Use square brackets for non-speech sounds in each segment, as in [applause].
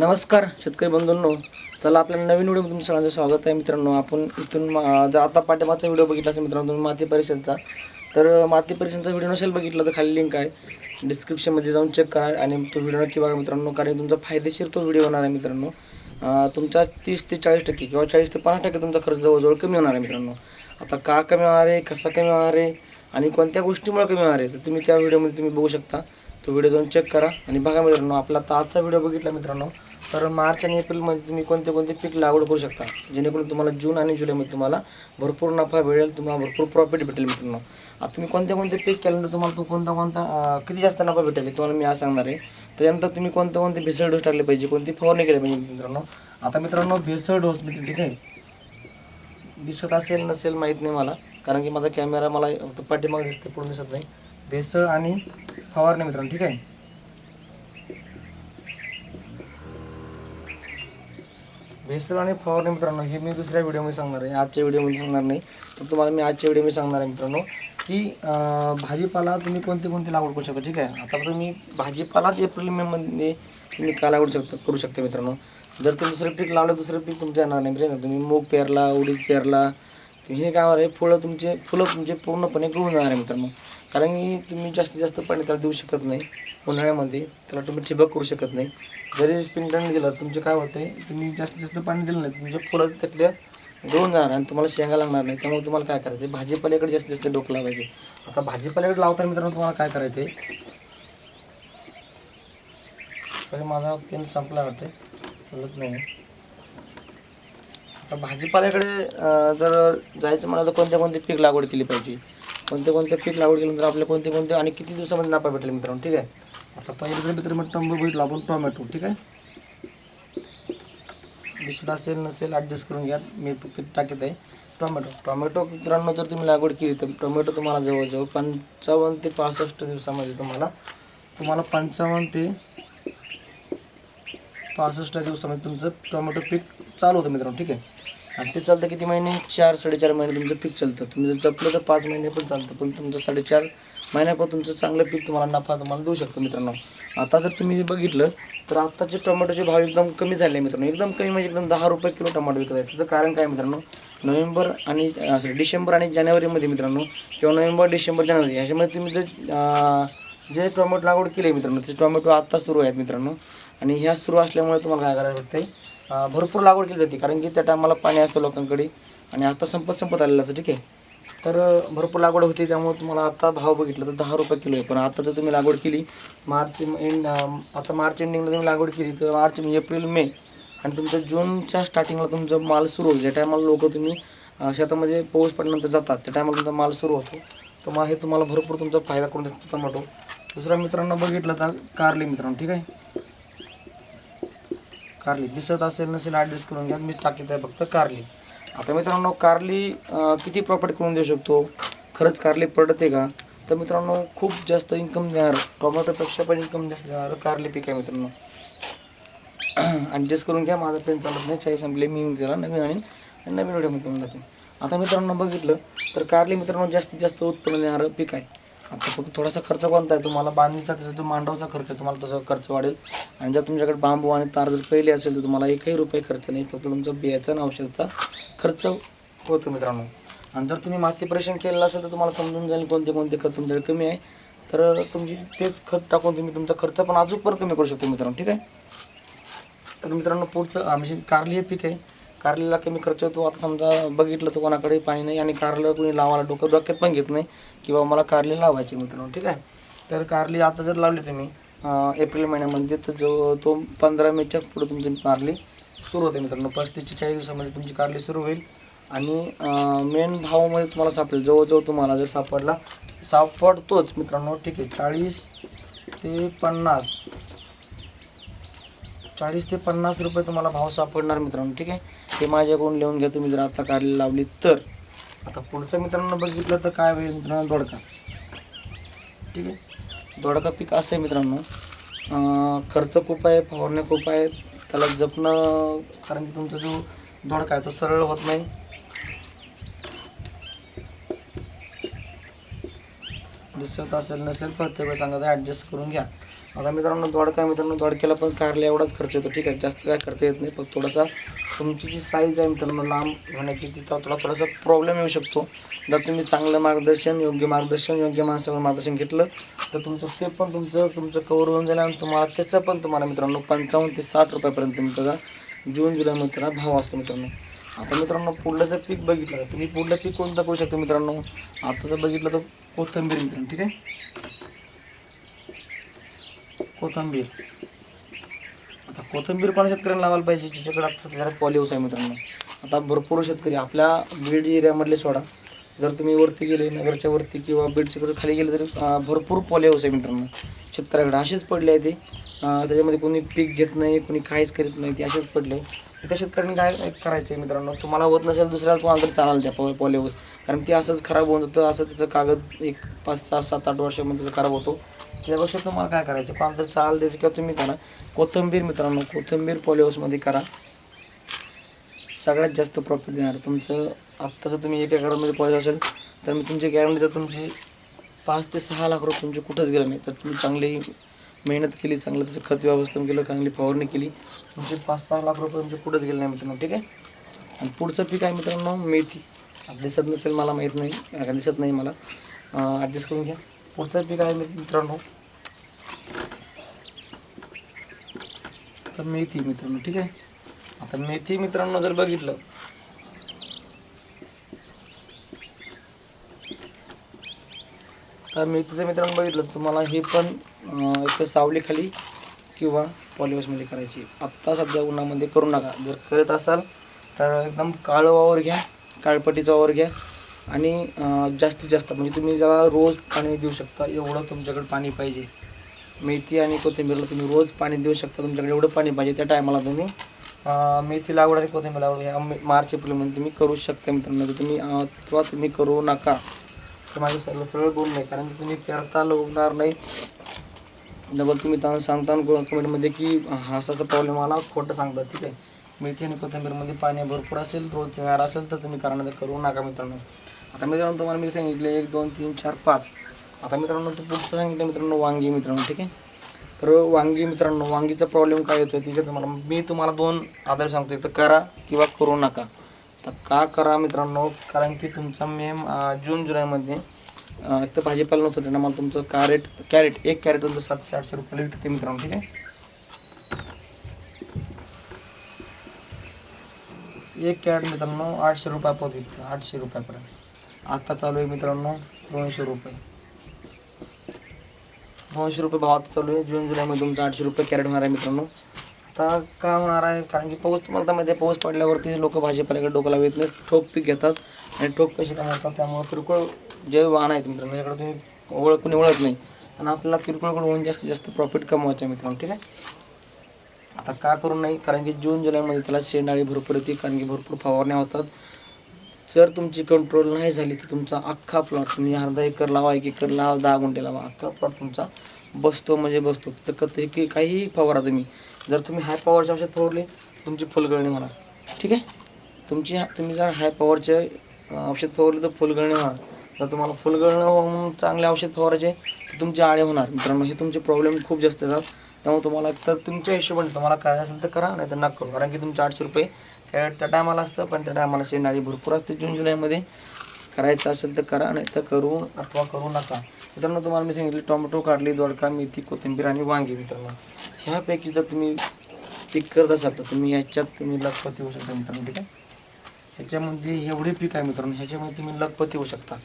नमस्कार शेतकरी बंधूंनो. चला आपल्या नवीन व्हिडिओ तुमचं सगळ्यांचं स्वागत आहे मित्रांनो. आपण इथून मा- जर आता पाठीमागचा व्हिडिओ बघितला असेल मित्रांनो तुम्ही माती परीक्षेचा तर माती परीक्षेचा व्हिडिओ नसेल बघितला तर खाली लिंक आहे. डिस्क्रिप्शनमध्ये जाऊन चेक करा आणि तो व्हिडिओ नक्की बघा मित्रांनो कारण तुमचा फायदेशीर तो व्हिडिओ होणार आहे मित्रांनो. तुमचा तीस ते चाळीस टक्के किंवा चाळीस ते पन्नास टक्के तुमचा खर्च जवळजवळ कमी होणार आहे मित्रांनो. आता का कमी होणार आहे कसा कमी होणार आहे आणि कोणत्या गोष्टीमुळे कमी होणार आहे तर तुम्ही त्या व्हिडिओमध्ये तुम्ही बघू शकता. तो व्हिडिओ जाऊन चेक करा आणि बघा मित्रांनो आपला आता आजचा व्हिडिओ बघितला मित्रांनो. तर मार्च आणि एप्रिलमध्ये तुम्ही कोणते कोणते पीक लागवड करू शकता? जेणेकरून तुम्हाला जून आणि जुलैमध्ये तुम्हाला भरपूर नफा भेटेल तुम्हाला भरपूर प्रॉफिट भेटेल मित्रांनो. आता तुम्ही कोणते कोणते पीक केल्यानंतर तुम्हाला तो कोणता कोणता किती जास्त नफा भेटेल तुम्हाला मी आज सांगणार आहे. त्याच्यानंतर तुम्ही कोणते कोणते भेसळ डोस टाकले पाहिजे कोणती फवारणी केली पाहिजे मित्रांनो. आता मित्रांनो भेसळ डोस मित्र ठीक आहे? दिसत असेल नसेल माहीत नाही मला कारण की माझा कॅमेरा मला फक्त पाठीमागे दिसते पूर्ण दिसत नाही. भेसळ आणि फवारणी मित्रांनो ठीक आहे? भेसळ आणि फवारणी मित्रांनो हे मी दुसऱ्या व्हिडिओमध्ये सांगणार आहे. आजच्या व्हिडिओमध्ये सांगणार नाही. तर तुम्हाला मी आजच्या व्हिडिओमध्ये सांगणार आहे मित्रांनो की भाजीपाला तुम्ही कोणते कोणते लागवड करू शकता ठीक आहे? आता तुम्ही भाजीपालाच एप्रिल मे मध्ये तुम्ही काय लागवड शकता करू शकता मित्रांनो. जर तुम्ही दुसरं पीक लावलं दुसरं पीक तुमचं येणार नाही मित्रांनो तुम्ही मूग पेरला उडीद पेरला हे काय होणार आहे फुलं तुमचे फुलं तुमचे पूर्णपणे गळून जाणार आहे मित्रांनो. कारण की तुम्ही जास्तीत जास्त पाणी त्याला देऊ शकत नाही. उन्हाळ्यामध्ये त्याला तुम्ही ठिबक करू शकत नाही. जरी स्प्रिंकलर दिलं तुमचे काय होतं आहे तुम्ही जास्तीत जास्त पाणी दिलं नाही तुमच्या फुलं त्यातल्या गळून जाणार आणि तुम्हाला शेंगा लागणार नाही. त्यामुळे तुम्हाला काय करायचं आहे भाजीपाल्याकडे जास्तीत जास्त डोकं लावायचे आता भाजीपाल्याकडे लावताना मित्रांनो तुम्हाला काय करायचं आहे तरी माझा पेन संपला वाटतं चालत नाही. आता भाजीपाल्याकडे जर जायचं म्हणाल तर कोणत्या कोणते पीक लागवड केली पाहिजे? कोणते कोणते पीक लागवड केल्यानंतर आपल्या कोणते कोणते आणि किती दिवसामध्ये नापा भेटेल मित्रांनो? ठीक आहे? आता पहिले जर मग टंब भेटलो आपण टोमॅटो ठीक आहे? दिसत असेल नसेल ॲडजस्ट करून घ्या. मी फक्त टाकत आहे. टोमॅटो. टोमॅटो मित्रांनो जर तुम्ही लागवड केली तर टोमॅटो तुम्हाला जवळजवळ पंचावन्न ते पासष्ट दिवसामध्ये तुम्हाला तुम्हाला पंचावन्न ते पासष्ट दिवसामध्ये तुमचं टोमॅटो पीक चालू होतं मित्रांनो ठीक आहे? आणि ते चालतं किती महिने? चार साडेचार महिने तुमचं पीक चालतं. तुम्ही जर जपलं तर पाच महिने पण चालतं पण तुमचं साडेचार महिन्यापर्यंत तुमचं चांगलं पीक तुम्हाला नफा तुम्हाला देऊ शकतो मित्रांनो. आता जर तुम्ही बघितलं तर आत्ताचे टोमॅटोचे भाव एकदम कमी झाले मित्रांनो. एकदम कमी म्हणजे एकदम दहा रुपये किलो टमाटो विकत आहे त्याचं कारण काय मित्रांनो? नोव्हेंबर आणि अं, डिसेंबर आणि जानेवारीमध्ये मित्रांनो किंवा नोव्हेंबर डिसेंबर जानेवारी ह्याच्यामध्ये तुम्ही जर जे टोमॅटो लागवड केली आहे मित्रांनो ते टोमॅटो आत्ता सुरू आहेत मित्रांनो. आणि ह्या सुरू असल्यामुळे तुम्हाला काय करायला लागते भरपूर लागवड केली जाते कारण की त्या टायमाला पाणी असतं लोकांकडे. आणि आता संपत संपत आलेलं असं ठीक आहे? तर भरपूर लागवड होती त्यामुळे तुम्हाला आता भाव बघितला तर दहा रुपये किलो आहे. पण आता जर तुम्ही लागवड केली मार्च एंड आता मार्च एंडिंगला तुम्ही लागवड केली तर मार्च म्हणजे एप्रिल मे आणि तुमचं जूनच्या स्टार्टिंगला तुमचं माल सुरू होईल ज्या टायमाला लोक तुम्ही शेतामध्ये पाऊस पडल्यानंतर जातात त्या टायमाला तुमचा माल सुरू होतो. तर मग हे तुम्हाला भरपूर तुमचा फायदा करून देतो टोमॅटो. दुसरा मित्रांनो बघितलं तर कारली मित्रांनो ठीक आहे? कारली. दिसत असेल नसेल ॲडजस्ट करून घ्या. मी टाकीत आहे फक्त कारली. आता मित्रांनो कारली किती प्रॉफिट करून देऊ शकतो? खरंच कारली पडते का? तर मित्रांनो खूप जास्त इन्कम देणार टोमॅटोपेक्षा पण इन्कम जास्त देणार कारली पीक आहे मित्रांनो. [clears throat] ॲडजस्ट करून घ्या माझा पेन चालत नाही चाळीस संपले मी त्याला नवीन आणि नवीन व्हिडिओमध्ये तुम्हाला दाखवेन आता मित्रांनो बघितलं तर कारली मित्रांनो जास्तीत जास्त उत्पन्न देणारं पीक आहे. आता फक्त थोडासा खर्च कोणता आहे? तुम्हाला बांधणीचा तसं जो मांडवचा खर्च आहे तुम्हाला तसा खर्च वाढेल. आणि जर तुमच्याकडे बांबू आणि तार जर पहिले असेल तर तुम्हाला एकही रुपये खर्च नाही. फक्त तुमचा बियाचा आणि औषधाचा खर्च होतो मित्रांनो. आणि जर तुम्ही माती परीक्षण केलेलं असेल तर तुम्हाला समजून जाईल कोणते कोणते खत तुमच्याकडे कमी आहे. तर तुमची तेच खत टाकून तुम्ही तुमचा खर्च पण अजून पण कमी करू शकतो मित्रांनो. ठीक आहे? तर मित्रांनो पुढचं म्हणजे कारली हे पीक आहे. कारलीला कमी खर्च होतो. आता समजा बघितलं तर कोणाकडे पाणी नाही आणि कारलं कोणी लावायला डोकं डोक्यात पण घेत नाही किंवा मला कारली लावायची मित्रांनो ठीक आहे? तर कारली आता जर लावली तुम्ही एप्रिल महिन्यामध्ये तर जो तो पंधरा मेच्या पुढे तुमची कारली सुरू होते मित्रांनो. पस्तीस ते चाळीस दिवसामध्ये तुमची कारली सुरू होईल आणि मेन भावामध्ये तुम्हाला सापडेल. जवळजवळ तुम्हाला जर सापडला सापडतोच मित्रांनो ठीक आहे. चाळीस ते पन्नास चाळीस ते पन्नास रुपये तुम्हाला भाव सापडणार मित्रांनो ठीक आहे? ते माझ्याकडून लिहून घ्या तुम्ही जर आता काढले लावली तर. आता पुढचं मित्रांनो बघितलं तर काय होईल मित्रांनो दोडका. ठीक आहे? दोडका पीक असं आहे मित्रांनो खर्च खूप आहे फवारणे खूप आहे त्याला जपणं कारण की तुमचा जो दोडका आहे तो सरळ होत नाही. दिसत असेल नसेल प्रत्येक वेळेस सांगत ॲडजस्ट करून घ्या. आता मित्रांनो दोडका मित्रांनो दोडक्याला पण कारला एवढाच खर्च येतो. ठीक आहे जास्त काय खर्च येत नाही पण थोडासा तुमची जी साईज आहे मित्रांनो लांब होण्याची तिथं थोडा थोडासा प्रॉब्लेम येऊ शकतो. जर तुम्ही चांगलं मार्गदर्शन योग्य मार्गदर्शन योग्य माणसावर मार्गदर्शन घेतलं तर तुमचं ते पण तुमचं तुमचं कवर होऊन जाईल आणि तुम्हाला त्याचं पण तुम्हाला मित्रांनो पंचावन्न ते साठ रुपयापर्यंत तुमचा जून जुलैमध्ये त्याला भाव असतो मित्रांनो. आता मित्रांनो पुढलं जर पीक बघितलं तुम्ही पुढलं पीक कोणतं करू शकता मित्रांनो? आता जर बघितलं तर कोथिंबीर मित्रांनो ठीक आहे? कोथिंबीर. आता कोथिंबीर पण शेतकऱ्यांना लावायला पाहिजे? ज्याच्याकडे आता जरा पॉलिओस आहे मित्रांनो. आता भरपूर शेतकरी आपल्या बीड एरियामधले सोडा जर तुम्ही वरती गेले नगरच्या वरती किंवा बीडच्या वरती खाली गेले तरी भरपूर पॉलिओस आहे मित्रांनो. शेतकऱ्याकडे असेच पडले आहे ते. त्याच्यामध्ये कोणी पीक घेत नाही कोणी काहीच करीत नाही ते असेच पडले. त्या शेतकऱ्यांनी काय करायचं आहे मित्रांनो? तुम्हाला होत नसेल दुसऱ्याला तुम्हाला तरी चालाल त्या पॉ पॉलिओस कारण ते असंच खराब होऊन जातं असं त्याचं कागद एक पाच सहा सात आठ वर्षामध्ये त्याचं खराब होतो. त्यापेक्षा तुम्हाला काय करायचं कोणाला तरी चाल द्यायचं किंवा तुम्ही करा. कोथिंबीर मित्रांनो कोथिंबीर पॉलिहाऊसमध्ये करा. सगळ्यात जास्त प्रॉफिट देणार. तुमचं आत्ताचं तुम्ही एक एकरामध्ये पॉलिश असेल तर मी तुमची गॅरंटी तर तुमची पाच ते सहा लाख रुपये तुमचे कुठंच गेलं नाही. तर तुम्ही चांगली मेहनत केली चांगलं त्याचं खत व्यवस्थापन केलं चांगली फवारणी केली. तुमचे पाच सहा लाख रुपये तुमचे कुठंच गेले नाही मित्रांनो ठीक आहे? आणि पुढचं पीक आहे मित्रांनो मेथी. आता दिसत नसेल मला माहीत नाही. आता दिसत नाही मला. ॲडजस्ट करून घ्या. पुढचं पीक आहे मित्रांनो. तर मेथी मित्रांनो ठीक आहे? आता मेथी मित्रांनो जर बघितलं. तर मेथीचं मित्रांनो बघितलं तर तुम्हाला हे पण एक सावलीखाली किंवा पॉलिहाऊसमध्ये करायची. आत्ता सध्या उन्हामध्ये करू नका. जर करत असाल तर एकदम काळं वावर घ्या काळपट्टीचा वावर घ्या आणि जास्तीत जास्त म्हणजे तुम्ही ज्याला रोज पाणी देऊ शकता एवढं तुमच्याकडे पाणी पाहिजे. मेथी आणि कोथिंबीरला तुम्ही रोज पाणी देऊ शकता. तुमच्याकडे एवढं पाणी पाहिजे. त्या टायमाला तुम्ही मेथी लागवड आणि कोथिंबीर लागवड ह्या मार्च एप्रिलमध्ये तुम्ही करू शकता मित्रांनो. तर तुम्ही किंवा तुम्ही करू नका तर माझं सरळ सरळ बोल नाही कारण की तुम्ही पेरता होणार नाही. डबल तुम्ही त्यांना सांगता कमेंटमध्ये की हा असा प्रॉब्लेम आला खोटं सांगता ठीक आहे. मेथी आणि कोथिंबीरमध्ये पाणी भरपूर असेल रोज येणार असेल तर तुम्ही करा नाही तर करू नका मित्रांनो. आता मित्रांनो तुम्हाला मी सांगितले एक दोन तीन चार पाच. आता मित्रांनो तू पुढचं सांगितलं मित्रांनो वांगी मित्रांनो ठीक आहे? तर वांगी मित्रांनो वांगीचा प्रॉब्लेम काय होतो तिथे तुम्हाला मी तुम्हाला दोन आधार सांगतो एक तर करा किंवा करू नका. तर का करा मित्रांनो? कारण की तुमचा मे जून जुलैमध्ये तर भाजीपाला नव्हतं त्यांना मला तुमचं कॅरेट कॅरेट एक कॅरेट तुमचं सातशे आठशे रुपयाला विकते मित्रांनो ठीक आहे? एक कॅरेट मित्रांनो आठशे रुपयापर्यंत विकतं आठशे रुपयापर्यंत. आत्ता चालू आहे मित्रांनो दोनशे रुपये. दोनशे रुपये भाव आता चालू आहे जून जुलैमध्ये तुमचं आठशे रुपये कॅरेट होणार आहे मित्रांनो. आता का होणार आहे? कारण की पाऊस तुम्हाला तर माहिती आहे पाऊस पडल्यावरती लोक भाजीपाल्याकडे डोकं लावत नाही ठोक पीक घेतात आणि ठोक पैसे कमावतात त्यामुळे किरकोळ जे वाहन आहेत मित्रांनो याकडे तुम्ही ओळख कुणी ओळख नाही. आणि आपल्याला किरकोळकडे होऊन जास्तीत जास्त प्रॉफिट कमवायचं आहे मित्रांनो ठीक आहे? आता का करू नाही? कारण की जून जुलैमध्ये त्याला शेंडाळी भरपूर येते कारण की भरपूर फवारण्या होतात. जर तुमची कंट्रोल नाही झाली तर तुमचा अख्खा प्लॉट तुम्ही अर्धा एकर लावा एक एकर लावा दहा गुंठे लावा अख्खा प्लॉट तुमचा बसतो म्हणजे बसतो. तर कधी की काहीही फवारा तुम्ही. जर तुम्ही हाय पॉवरचे औषध फवारले तुमची फुलगळणी होणार. ठीक आहे? तुमची तुम्ही जर हाय पॉवरचे औषध फवारले तर फुलगळणी होणार. जर तुम्हाला फुलगळणं होऊन चांगले औषध फवारायचे तर तुमचे आळे होणार. मित्रांनो हे तुमचे प्रॉब्लेम खूप जास्त येतात. त्यामुळे तुम्हाला तर तुमच्या हिशोबाने तुम्हाला करायचं असेल तर करा नाही तर नका करू. कारण की तुमचे आठशे रुपये त्या त्या टायमाला असतं पण त्या टायमाला शेणारी भरपूर असते जून जुलैमध्ये. करायचं असेल तर करा नाही तर करू अथवा करू नका. मित्रांनो तुम्हाला मी सांगितले टोमॅटो कारली दोडका मेथी कोथिंबीर आणि वांगी मित्रांनो. ह्यापैकी जर तुम्ही पीक करत असाल तर तुम्ही ह्याच्यात तुम्ही लखपती होऊ शकता मित्रांनो ठीक आहे? ह्याच्यामध्ये एवढे पीक आहे मित्रांनो ह्याच्यामध्ये तुम्ही लखपती होऊ शकता.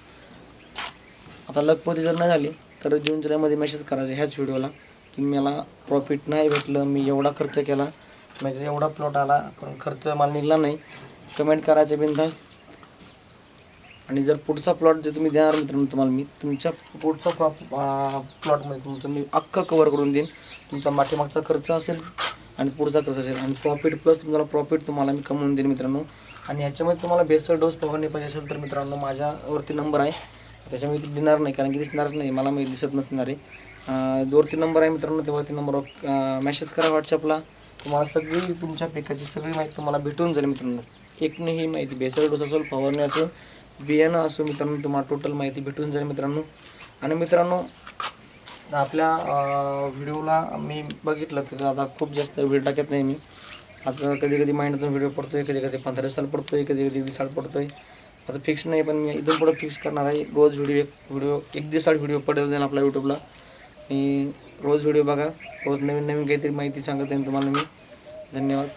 आता लखपती जर नाही झाली तर जून जुलैमध्ये मेसेज करायचा ह्याच व्हिडिओला की मला प्रॉफिट नाही भेटलं मी एवढा खर्च केला म्हणजे एवढा प्लॉट आला पण खर्च मला निघला नाही. कमेंट करायचं बिनधास्त आणि जर पुढचा प्लॉट जर तुम्ही देणार मित्रांनो तुम्हाला मी तुमच्या पुढचा प्लॉ प्लॉटमध्ये तुमचं मी अख्खं कवर करून देईन. तुमचा मागचा खर्च असेल आणि पुढचा खर्च असेल. आणि प्रॉफिट प्लस तुम्हाला प्रॉफिट तुम्हाला मी कमवून देईन मित्रांनो. आणि याच्यामध्ये तुम्हाला बेसर डोस फवारणी पाहिजे असेल तर मित्रांनो माझ्यावरती नंबर आहे. त्याच्यामध्ये ते देणार नाही कारण की दिसणारच नाही. मला माहिती दिसत नसणार आहे. वरती नंबर आहे मित्रांनो त्यावरती नंबरवर मेसेज करा व्हॉट्सअपला तुम्हाला सगळी तुमच्या पिकाची सगळी माहिती तुम्हाला भेटून जाईल मित्रांनो. एक ही माहिती बेसल डोस असेल फवारणी असेल बियाणं असो मित्रांनो तुम्हाला टोटल माहिती भेटून जाईल मित्रांनो. आणि मित्रांनो आपल्या व्हिडिओला मी बघितलं तर आता खूप जास्त व्हिडिओ टाकत नाही मी. आता कधी कधी महिन्यातून व्हिडिओ पडतोय कधी कधी पंधरा दिवसाला पडतोय कधी कधी दिवसाला पडतोय. आता फिक्स नाही पण मी इथून पुढं फिक्स करणार आहे. रोज व्हिडिओ एक व्हिडिओ एक दिवसाड व्हिडिओ पडेल जाईल आपल्या यूट्यूबला आणि रोज व्हिडिओ बघा. रोज नवीन नवीन काहीतरी माहिती सांगत जाईन तुम्हाला मी. धन्यवाद.